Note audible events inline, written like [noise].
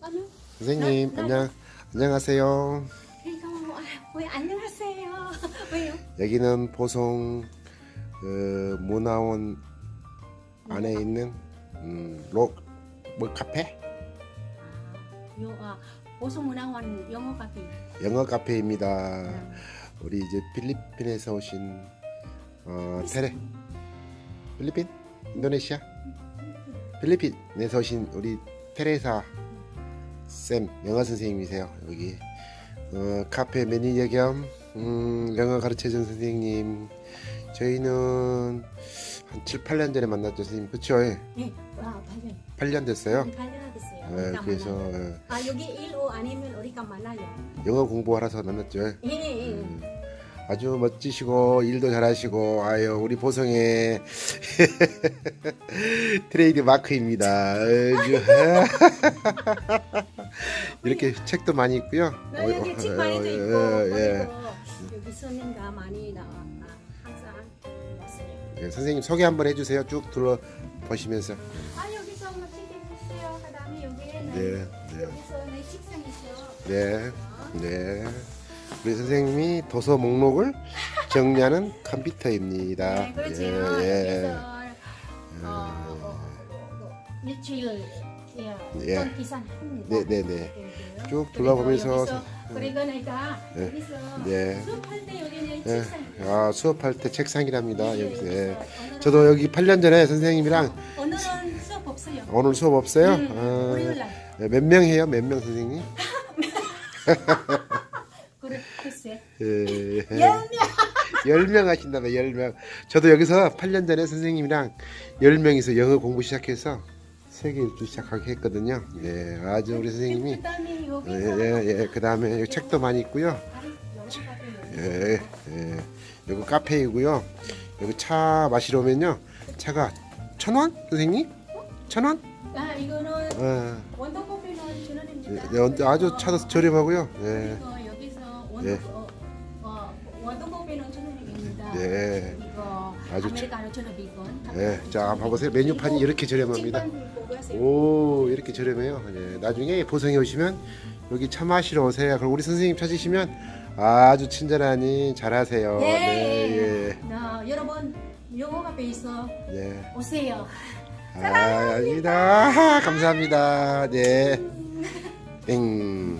선생님 나- 안녕 안녕하세요. Ikaw, ah, uy, 안녕하세요. [laughs] 왜요? 여기는 보성 그 문화원 안에 있는 음, 록뭐 카페 아, 요, 아, 보성 문화원 영어 카페. 영어 카페입니다. 네. 우리 이제 필리핀에서 오신 어, 테레 필리핀 인도네시아 필리핀에서 오신 우리 테레사 쌤 영어 선생님이세요 여기 어, 카페 매니저 겸 음, 영어 가르쳐준 선생님 저희는 한 7, 8년 전에 만났죠 선생님 그쵸 예. 네, 아, 8년. 8년 됐어요 8년 됐어요. 네, 우리가 그래서 만나요. 예, 아, 여기 1호 아니면 우리가 만나요. 영어 공부하러서 만났죠 예. 예, 예. 음, 아주 멋지시고 일도 잘하시고 아유 우리 보성의 [laughs] 트레이드 마크입니다. 아주 [laughs] 이렇게 책도 많이 있고요. 네, 여기 어, 집 어, 많이도 어, 있고, 어, 예. 그리고 여기 손님가 많이 나와. 아, 항상 왔어요. 예, 선생님 소개 한번 해주세요. 쭉 둘러 보시면서. 아, 여기서 멋지게 있어요. 그 다음에 여기에는 네, 네, 여기서 내 책상 있어요. 네, 네. 우리 선생님이 도서 목록을 정리하는 컴퓨터입니다. 네, 그렇죠. 예, 그래서 예. 어, 어, 어, 일주일 예, 예. 네, 네, 네. 네, 쭉 그리고 둘러보면서 여기서, 그리고 내가 네. 여기서 네. 수업할 때 여기는 예, 책상. 아 수업할 때 책상이랍니다. 여기서. 예. 오늘은- 저도 여기 8년 전에 선생님이랑 오늘은 수업 없어요. 오늘 수업 없어요? 음, 어, 월요일 날. 네, 몇명 해요? 몇 명 선생님? [laughs] 그래, 글쎄. 예, 열 명. 10명 하신다며 10명. 저도 여기서 8년 전에 선생님이랑 10명이서 영어 공부 시작해서 세계 일주 시작하게 했거든요. 예, 아주 우리 선생님이 그다음에 여기 예, 예, 예. 그 다음에 여기 책도 많이 있고요. 예, 예. 여기 카페이고요. 여기 차 마시러 오면요. 차가 천 원? 선생님? 천 원? 아, 이거는 어, 원더 커피는 천 원입니다. 네, 네, 아주 차도 저렴하고요. 예. 그리고 여기서 원더 네. 어, 어, 원더 커피는 천 원입니다. 네. 아주 아메리카노. 예. 자, 봐보세요. 메뉴판이 이렇게 저렴합니다. 오, 이렇게 저렴해요. 예. 나중에 보성에 오시면 여기 차 마시러 오세요. 그리고 우리 선생님 찾으시면 아주 친절하니 잘하세요. 네. 네, 예. 나 여러분 영어 카페 있어 네. 오세요. 아, 아닙니다. 감사합니다. 네. 땡.